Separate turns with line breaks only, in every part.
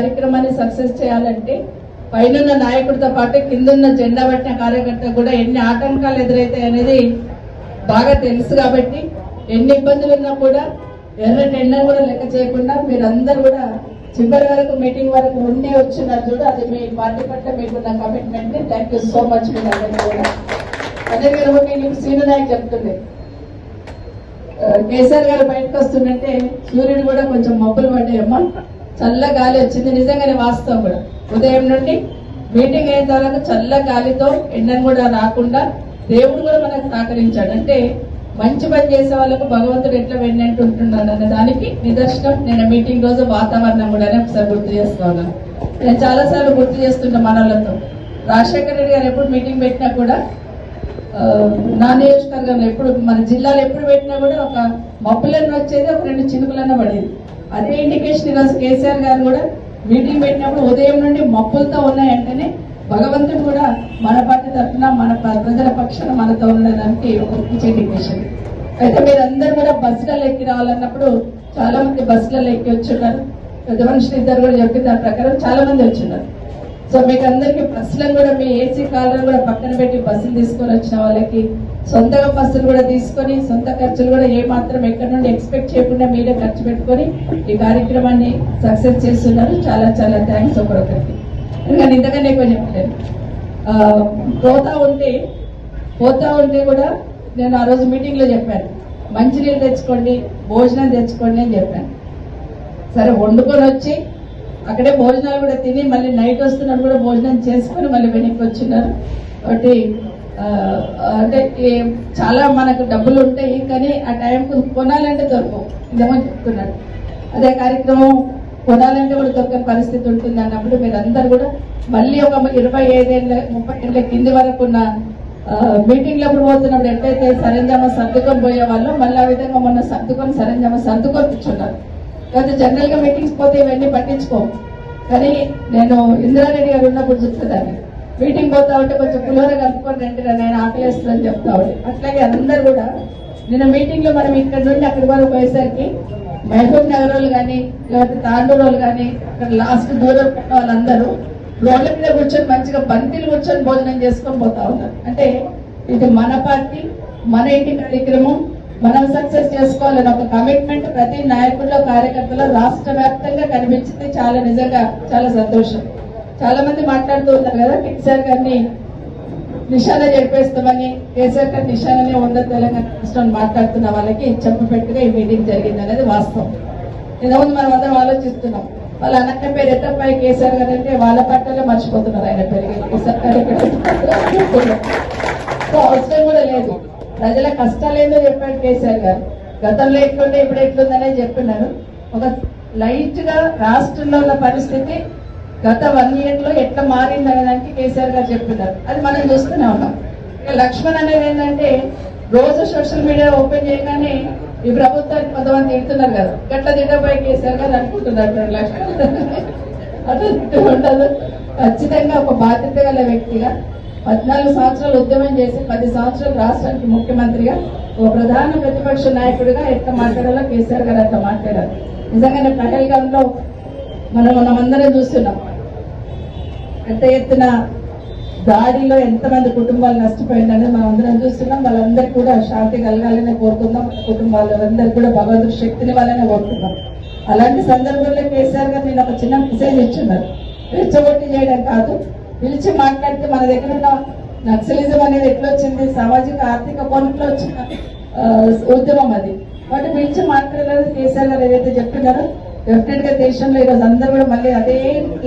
కార్యక్రమాన్ని సక్సెస్ చేయాలంటే పైనున్న నాయకుడితో పాటు కిందున్న జెండా పట్టిన కార్యకర్త కూడా ఎన్ని ఆటంకాలు ఎదురైతాయి అనేది బాగా తెలుసు కాబట్టి ఎన్ని ఇబ్బందులు ఉన్నా కూడా ఎర్ర టెండర్ కూడా లెక్క చేయకుండా మీరందరూ కూడా చివరి వరకు మీటింగ్ వరకు ఉండి వచ్చినారు చూడ అది మీ పార్టీ పట్ల మీకున్న కమిట్మెంట్ని థ్యాంక్ యూ సో మచ్ మీరు అదే మీరు నేను సీను నాయక్ చెప్తుండే. కేసీఆర్ గారు బయటకు వస్తుందంటే సూర్యుడు కూడా కొంచెం మబ్బులు పడ్డాయమ్మా. చల్ల గాలి వచ్చింది. నిజంగానే వాస్తవం కూడా. ఉదయం నుండి మీటింగ్ అయిన తర్వాత చల్ల గాలితో ఎండను కూడా రాకుండా దేవుడు కూడా మనకు సహకరించాడు. అంటే మంచి పని చేసే వాళ్ళకు భగవంతుడు ఎట్లా వెన్నంటూ ఉంటున్నాడు అనే దానికి నిదర్శనం. నేను మీటింగ్ రోజు వాతావరణం కూడా ఒకసారి గుర్తు చేస్తా ఉన్నాను నేను చాలా సార్లు గుర్తు చేస్తుంటా మనలతో. రాజశేఖర రెడ్డి గారు ఎప్పుడు మీటింగ్ పెట్టినా కూడా నా నియోజకవర్గంలో ఎప్పుడు మన జిల్లాలో ఎప్పుడు పెట్టినా కూడా ఒక మబ్బులన్న వచ్చేది ఒక రెండు చినుకులన్న పడేది. అదే ఇండికేషన్ ఈరోజు కేసీఆర్ గారు కూడా మీటింగ్ పెట్టినప్పుడు ఉదయం నుండి మబ్బులతో ఉన్నాయంటేనే భగవంతుడు కూడా మన పార్టీ తరఫున మన ప్రజల పక్షాన మనతో ఉండడానికి ఒక మంచి ఇండికేషన్ అయితే మీరందరూ కూడా బస్సులలో ఎక్కి రావాలన్నప్పుడు చాలా మంది బస్సులలో ఎక్కి వచ్చున్నారు. పెద్ద మనుషులు ఇద్దరు కూడా చెప్పిన దాని ప్రకారం చాలా మంది వచ్చున్నారు. సో మీకు అందరికీ బస్సులను కూడా మీ ఏసీ కాలర్ కూడా పక్కన పెట్టి బస్సులు తీసుకొని వచ్చిన వాళ్ళకి సొంతగా బస్సులు కూడా తీసుకొని సొంత ఖర్చులు కూడా ఏ మాత్రం ఎక్కడి నుండి ఎక్స్పెక్ట్ చేయకుండా మీరే ఖర్చు పెట్టుకొని ఈ కార్యక్రమాన్ని సక్సెస్ చేస్తున్నారు. చాలా చాలా థ్యాంక్స్ ఒకరొకరికి ఎందుకంటే ఇంతకన్నా ఎక్కువ చెప్పలేను. పోతా ఉంటే పోతా ఉంటే కూడా నేను ఆ రోజు మీటింగ్లో చెప్పాను. మంచినీళ్ళు తెచ్చుకోండి భోజనం తెచ్చుకోండి అని చెప్పాను. సరే వండుకొని వచ్చి అక్కడే భోజనాలు కూడా తిని మళ్ళీ నైట్ వస్తున్నప్పుడు కూడా భోజనం చేసుకొని మళ్ళీ వెనక్కి వచ్చినారు. కాబట్టి అంటే చాలా మనకు డబ్బులు ఉంటాయి కానీ ఆ టైంకు కొనాలంటే దొరకవు. ఇదేమో చెప్తున్నాడు అదే కార్యక్రమం కొనాలంటే కూడా దొరకని పరిస్థితి ఉంటుంది అన్నప్పుడు మీరందరూ కూడా మళ్ళీ ఒక ఇరవై ఐదేళ్ళ ముప్పై ఏళ్ళ కింది వరకు ఉన్న మీటింగ్లో పోతున్నప్పుడు ఎట్లయితే సరంజామ సర్దుకొని పోయే వాళ్ళు మళ్ళీ ఆ విధంగా మొన్న సర్దుకొని సరంజామ సర్దుకొని కూర్చున్నారు. కాకపోతే జనరల్గా మీటింగ్స్ పోతే ఇవన్నీ పట్టించుకో కానీ నేను ఇందిరారెడ్డి గారు ఉన్నప్పుడు చూసేదాన్ని. మీటింగ్ పోతా ఉంటే కొంచెం పులిహోర కలుపుకొని రండి రా, నేను ఆకలేస్తుందని చెప్తా ఉంటే అట్లాగే అందరు కూడా నిన్న మీటింగ్లో మనం ఇక్కడ నుండి అక్కడి వరకు పోయేసరికి మహబూబ్ నగర్ వాళ్ళు కానీ లేకపోతే తాండూరు వాళ్ళు కానీ ఇక్కడ లాస్ట్ దూరం పెట్టిన వాళ్ళందరూ రోడ్ల మీద కూర్చొని మంచిగా బంతిలు కూర్చొని భోజనం చేసుకొని పోతా ఉన్నారు. అంటే ఇది మన పార్టీ మన ఇంటి కార్యక్రమం. మనం సక్సెస్ చేసుకోవాలని ఒక కమిట్మెంట్ ప్రతి నాయకుల్లో కార్యకర్తలో రాష్ట్ర వ్యాప్తంగా కనిపించింది. చాలా నిజంగా చాలా సంతోషం. చాలా మంది మాట్లాడుతూ ఉన్నారు కదా కేసీఆర్ గారిని నిశాన చెప్పేస్తామని కేసీఆర్ గారి నిశాననే ఉండదు తెలంగాణ రాష్ట్రాన్ని మాట్లాడుతున్న వాళ్ళకి చెప్పపెట్టుగా ఈ మీటింగ్ జరిగింది అనేది వాస్తవం. ఇంతకుముందు మనం అందరం ఆలోచిస్తున్నాం. వాళ్ళ అన్నయ్య పేరు ఎట్టప్పాయి కేసీఆర్ గారు అంటే వాళ్ళ పట్లనే మర్చిపోతున్నారు ఆయన పెరిగి. కేసీఆర్ గారు సో అవసరం కూడా లేదు. ప్రజల కష్టాలు ఏందో చెప్పాడు కేసీఆర్ గారు. గతంలో లేకుండా ఇప్పుడు ఎట్లుందనే చెప్పినారు. ఒక లైట్గా రాష్ట్రంలో ఉన్న పరిస్థితి గత వన్ ఇయర్లో ఎట్లా మారింది అనేదానికి కేసీఆర్ గారు చెప్తున్నారు. అది మనం చూస్తూనే ఉన్నాం. ఇక లక్ష్మణ్ అనేది ఏంటంటే రోజు సోషల్ మీడియా ఓపెన్ చేయగానే ఈ ప్రభుత్వానికి కొంతమంది తిడుతున్నారు కదా. గట్ల తిట్టబోయి కేసీఆర్ గారు అనుకుంటున్నారు లక్ష్మణ్? అట్లా తిట్టు ఉండదు ఖచ్చితంగా ఒక బాధ్యత గల వ్యక్తిగా పద్నాలుగు సంవత్సరాలు ఉద్యమం చేసి పది సంవత్సరాలు రాష్ట్రానికి ముఖ్యమంత్రిగా ఒక ప్రధాన ప్రతిపక్ష నాయకుడిగా ఎట్లా మాట్లాడాలో కేసీఆర్ గారు అట్లా మాట్లాడారు. నిజంగానే పహల్గాంలో మనం మనమందరం చూస్తున్నాం. పెద్ద ఎత్తున దాడిలో ఎంతమంది కుటుంబాలు నష్టపోయిందని మనం అందరం చూస్తున్నాం. వాళ్ళందరికీ కూడా శాంతి కలగాలని కోరుకుందాం. కుటుంబాలు కుటుంబాలందరికీ కూడా భగవంతుడి శక్తిని వాళ్ళని కోరుకుందాం. అలాంటి సందర్భంలో కేసీఆర్ గారు నేను ఒక చిన్న మెసేజ్ ఇచ్చున్నారు రెచ్చగొట్టి చేయడం కాదు. పిలిచి మాట్లాడితే మన దగ్గర ఉన్న నక్సలిజం అనేది ఎట్లా వచ్చింది? సామాజిక ఆర్థిక కోణంలో వచ్చిన ఉద్యమం అది. వాటి పిలిచి మాట్లాడాలని కేసీఆర్ గారు ఏదైతే చెప్తున్నారో డెఫినెట్గా దేశంలో ఈరోజు అందరూ కూడా మళ్ళీ అదే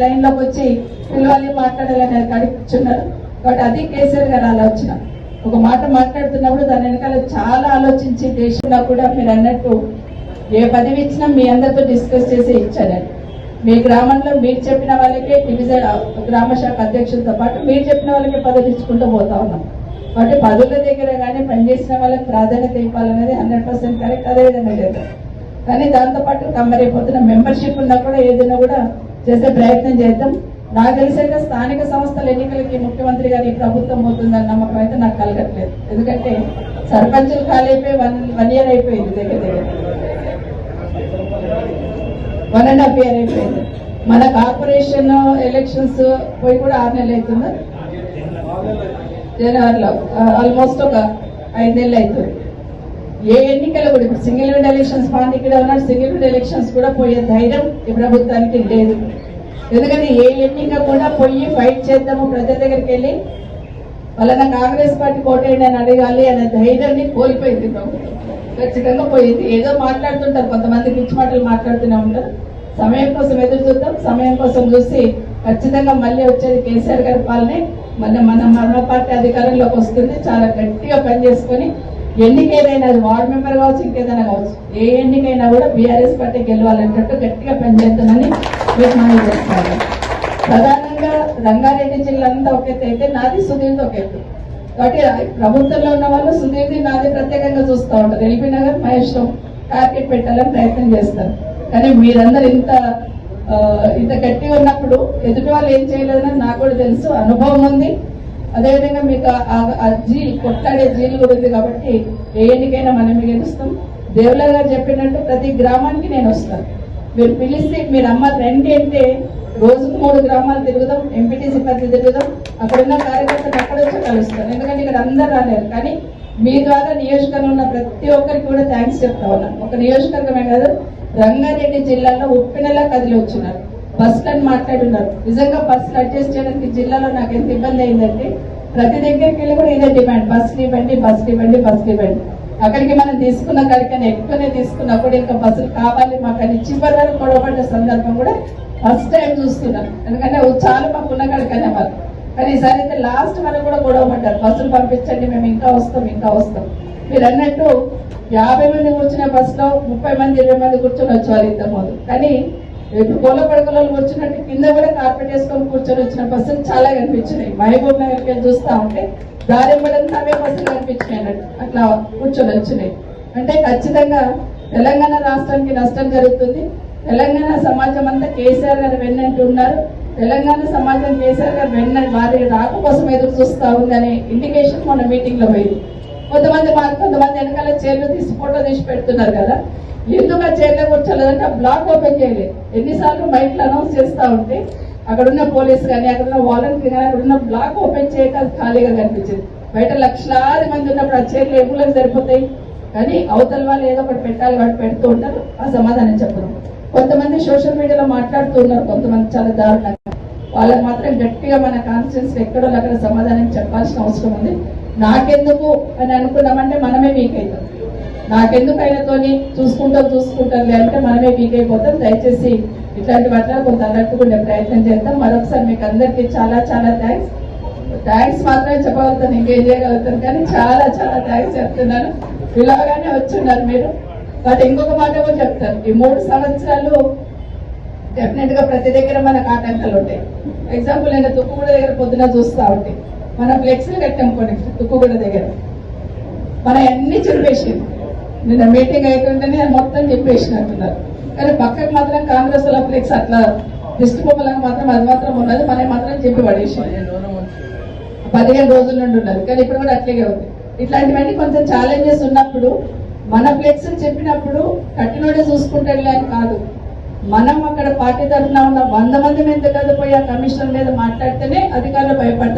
లైన్లోకి వచ్చి పిలవాలి మాట్లాడాలని కాడికి కూర్చున్నారు కాబట్టి అది కేసీఆర్ గారు ఆలోచన ఒక మాట మాట్లాడుతున్నప్పుడు దాని వెనకాల చాలా ఆలోచించి దేశంలో కూడా మీరు అన్నట్టు ఏ పదవి ఇచ్చినా మీ అందరితో డిస్కస్ చేసి ఇచ్చారండి మీ గ్రామంలో మీరు చెప్పిన వాళ్ళకే డివిజన్ గ్రామ శాఖ అధ్యక్షులతో పాటు మీరు చెప్పిన వాళ్ళకే పదవి ఇచ్చుకుంటూ పోతా ఉన్నాం. కాబట్టి పదుల దగ్గర కానీ పనిచేసిన వాళ్ళకి ప్రాధాన్యత ఇవ్వాలనేది హండ్రెడ్ పర్సెంట్ కరెక్ట్. అదేవిధంగా లేదు. చేద్దాం కానీ దాంతో పాటు పొద్దున మెంబర్షిప్ ఉన్నా కూడా ఏదైనా కూడా చేసే ప్రయత్నం చేద్దాం. నాకు తెలిసైతే స్థానిక సంస్థల ఎన్నికలకి ముఖ్యమంత్రి గారి ప్రభుత్వం పోతుందన్న నమ్మకం అయితే నాకు కలగట్లేదు. ఎందుకంటే సర్పంచులు ఖాళీ అయిపోయి వన్ వన్ ఇయర్ అయిపోయింది దగ్గర దగ్గర. వన్ అండ్ హాఫ్ ఇయర్ అయిపోయింది. మన కార్పొరేషన్ ఎలక్షన్స్ పోయి కూడా ఆరు నెలలు అవుతుందా. జనవరిలో ఆల్మోస్ట్ ఒక ఐదు నెలలు అవుతుంది. ఏ ఎన్నికలు కూడా సింగిల్ విండ్ ఎలక్షన్స్ పార్టీ ఇక్కడ ఉన్నారు సింగిల్ విండ్ ఎలక్షన్స్ కూడా పోయే ధైర్యం ఈ ప్రభుత్వానికి లేదు. ఎందుకంటే ఏ ఎన్నిక కూడా పోయి ఫైట్ చేద్దాము ప్రజల దగ్గరికి వెళ్ళి వాళ్ళ కాంగ్రెస్ పార్టీ కోటేయండి అని అడగాలి అనే ధైర్యాన్ని కోల్పోయింది ప్రభుత్వం. ఖచ్చితంగా పోయింది. ఏదో మాట్లాడుతుంటారు కొంతమంది పిచ్చి మాటలు మాట్లాడుతూనే ఉంటారు. సమయం కోసం ఎదురు చూద్దాం. సమయం కోసం చూసి ఖచ్చితంగా మళ్ళీ వచ్చేది కేసీఆర్ గారి పాలనే. మన మన మన పార్టీ అధికారంలోకి వస్తుంది. చాలా గట్టిగా పనిచేసుకొని ఎన్నికైనా అది వార్డ్ మెంబర్ కావచ్చు ఇంకేదైనా కావచ్చు. ఏ ఎన్నికైనా కూడా బీఆర్ఎస్ పార్టీ గెలవాలన్నట్టు గట్టిగా పనిచేస్తానని మీకు మనం చేస్తాను ప్రధానంగా రంగారెడ్డి జిల్లా అంతా ఒక ఎత్తు అయితే నాది సుధీర్ది ఒక ఎత్తు. కాబట్టి ప్రభుత్వంలో ఉన్న వాళ్ళు సుధీర్ది నాది ప్రత్యేకంగా చూస్తూ ఉంటారు. ఎల్బీ నగర్ మహేశ్వరం టార్గెట్ పెట్టాలని ప్రయత్నం చేస్తారు. కానీ మీరందరూ ఇంత ఇంత గట్టిగా ఉన్నప్పుడు ఎదుటి వాళ్ళు ఏం చేయలేదని నాకు కూడా తెలుసు. అనుభవం ఉంది. అదేవిధంగా మీకు ఆ- ఆ- ఆ జీల్ కొట్లాడే కూడా ఉంది కాబట్టి ఏ ఎన్నికైనా మనమే గెలుస్తాం. దేవుల గారు చెప్పినట్టు ప్రతి గ్రామానికి నేను వస్తాను. మీరు పిలిస్తే మీరు అమ్మ రండి అంటే రోజుకు మూడు గ్రామాలు తిరుగుదాం ఎంపీటీసీ పరిధి తిరుగుదాం అక్కడున్న కార్యకర్తలు అక్కడ వచ్చి కలుస్తాను ఎందుకంటే ఇక్కడ అందరు రాలేరు. కానీ మీ ద్వారా నియోజకవర్గం ఉన్న ప్రతి ఒక్కరికి కూడా థ్యాంక్స్ చెప్తా ఉన్నాను. ఒక నియోజకవర్గమే కాదు రంగారెడ్డి జిల్లాలో ఉప్పినలా కదిలి వచ్చినారు. బస్సులను మాట్లాడున్నారు. నిజంగా బస్సులు అడ్జస్ట్ చేయడానికి జిల్లాలో నాకు ఎంత ఇబ్బంది అయిందంటే ప్రతి దగ్గరికి వెళ్ళి కూడా ఇదే డిమాండ్ బస్సులు ఇవ్వండి బస్సులు ఇవ్వండి బస్సులు ఇవ్వండి. అక్కడికి మనం తీసుకున్న కాడికైనా ఎక్కువనే తీసుకున్నప్పుడు ఇంకా బస్సులు కావాలి మాకు అని చివరి వరకు గొడవపడ్డ సందర్భం కూడా ఫస్ట్ టైం చూస్తున్నాను ఎందుకంటే చాలు చాలా మాకు ఉన్న కాడికనే వాళ్ళు కానీ ఈసారి అయితే లాస్ట్ వరకు కూడా గొడవ పడ్డారు. బస్సులు పంపించండి మేము ఇంకా వస్తాం ఇంకా వస్తాం. మీరు అన్నట్టు యాభై మంది కూర్చున్న బస్సులో ముప్పై మంది ఇరవై మంది కూర్చొని వచ్చేవారు ఇంతకుముందు. కానీ ఇప్పుడు కోళ్ళ పడకలలో వచ్చినట్టు కింద కూడా కార్పెట్ వేసుకొని కూర్చొని వచ్చిన బస్సులు చాలా కనిపించినాయి మహబూబ్ నగర్కి వెళ్ళి చూస్తా ఉంటే దారి పడంతా అవే బస్సులు కనిపించినాయి అన్నట్టు అట్లా కూర్చొని వచ్చినాయి. అంటే ఖచ్చితంగా తెలంగాణ రాష్ట్రానికి నష్టం జరుగుతుంది. తెలంగాణ సమాజం అంతా కేసీఆర్ గారు వెన్నంటూ ఉన్నారు. తెలంగాణ సమాజం కేసీఆర్ గారు వెన్న వారి రాక కోసం ఎదురు చూస్తా ఉందనే ఇండికేషన్ మన మీటింగ్లో పోయింది. కొంతమంది మాకు కొంతమంది వెనకాల చీరలు తీసి ఫోటో తీసి పెడుతున్నారు కదా. ఎందుకు ఆ చైర్లో కూర్చోలేదంటే బ్లాక్ ఓపెన్ చేయలేదు. ఎన్నిసార్లు మైక్లు అనౌన్స్ చేస్తూ ఉంటే అక్కడ ఉన్న పోలీస్ కానీ అక్కడ ఉన్న వాలంటీర్ కానీ అక్కడ ఉన్న బ్లాక్ ఓపెన్ చేయక ఖాళీగా కనిపించింది. బయట లక్షలాది మంది ఉన్నప్పుడు ఆ చైర్లు ఎప్పులకు సరిపోతాయి? కానీ అవతల వాళ్ళు ఏదో ఒకటి పెట్టాలి వాటి పెడుతూ ఉంటారు. ఆ సమాధానం చెప్పడం కొంతమంది సోషల్ మీడియాలో మాట్లాడుతూ ఉన్నారు. కొంతమంది చాలా దారుణంగా. వాళ్ళకి మాత్రం గట్టిగా మన కాన్స్టిట్యూన్స్ ఎక్కడో అక్కడ సమాధానం చెప్పాల్సిన అవసరం ఉంది. నాకెందుకు అని అనుకున్నామంటే మనమే వీక్ నాకెందుకు అయినతోని చూసుకుంటాం చూసుకుంటాం లేదంటే మనమే వీక్ అయిపోతాం. దయచేసి ఇట్లాంటి పట్ల కొంత అలర్ట్గా ప్రయత్నం చేద్దాం. మరొకసారి మీకు అందరికీ చాలా చాలా థ్యాంక్స్ థ్యాంక్స్ మాత్రమే చెప్పగలుగుతాను ఇంకేం చేయగలుగుతాను కానీ చాలా చాలా థ్యాంక్స్ చెప్తున్నాను. ఇలాగానే వచ్చున్నారు మీరు. బట్ ఇంకొక మాట కూడా చెప్తాను. ఈ మూడు సంవత్సరాలు డెఫినెట్గా ప్రతి దగ్గర మనకు ఆటంకాలు ఉంటాయి. ఎగ్జాంపుల్ నేను తుక్కుగూడ దగ్గర పొద్దున చూస్తా ఉంటాయి. మనం ఫ్లెక్స్లు కట్టాం కొన్ని తుక్కుగూడ దగ్గర. మనం అన్ని చురిపేసింది. నిన్న మీటింగ్ అవుతుంటేనే మొత్తం చెప్పేసినట్టున్నారు. కానీ పక్కకు మాత్రం కాంగ్రెస్ వాళ్ళ ఫ్లెక్స్ అట్లా దిష్టి బొమ్మలకు మాత్రం అది మాత్రం ఉన్నది. మనం మాత్రం చెప్పి పడేసి పదిహేను రోజుల నుండి ఉన్నది. కానీ ఇప్పుడు కూడా అట్లాగే ఉంది. ఇట్లాంటివన్నీ కొంచెం ఛాలెంజెస్ ఉన్నప్పుడు మన ఫ్లెక్స్ చెప్పినప్పుడు కట్టినోడే చూసుకుంటాడులే అని కాదు. మనం అక్కడ పార్టీ తరఫున ఉన్న వంద మంది మీద కాదు పోయి ఆ కమిషనర్ మీద మాట్లాడితేనే అధికారులు భయపడతారు.